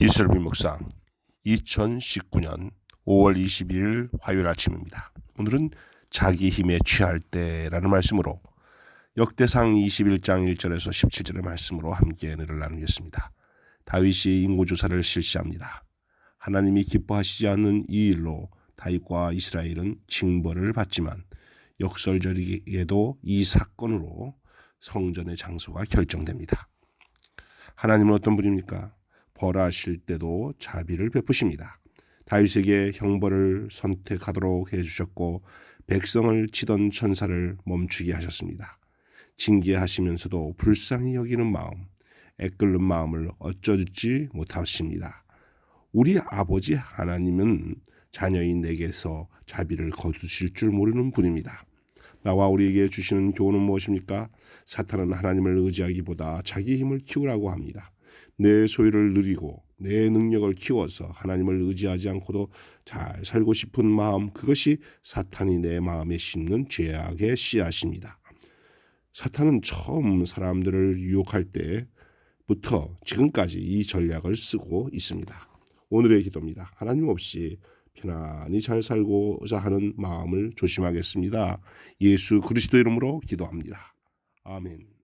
이슬비 묵상 2019년 5월 22일 화요일 아침입니다. 오늘은 자기 힘에 취할 때라는 말씀으로 역대상 21장 1절에서 17절의 말씀으로 함께 은혜를 나누겠습니다. 다윗이 인고조사를 실시합니다. 하나님이 기뻐하시지 않는 이 일로 다윗과 이스라엘은 징벌을 받지만 역설적이게도 이 사건으로 성전의 장소가 결정됩니다. 하나님은 어떤 분입니까? 벌하실 때도 자비를 베푸십니다. 다윗에게 형벌을 선택하도록 해주셨고 백성을 치던 천사를 멈추게 하셨습니다. 징계하시면서도 불쌍히 여기는 마음, 애끓는 마음을 어쩌지 못하십니다. 우리 아버지 하나님은 자녀인 내게서 자비를 거두실 줄 모르는 분입니다. 나와 우리에게 주시는 교훈은 무엇입니까? 사탄은 하나님을 의지하기보다 자기 힘을 키우라고 합니다. 내 소유를 누리고 내 능력을 키워서 하나님을 의지하지 않고도 잘 살고 싶은 마음 그것이 사탄이 내 마음에 심는 죄악의 씨앗입니다. 사탄은 처음 사람들을 유혹할 때부터 지금까지 이 전략을 쓰고 있습니다. 오늘의 기도입니다. 하나님 없이 편안히 잘 살고자 하는 마음을 조심하겠습니다. 예수 그리스도 이름으로 기도합니다. 아멘.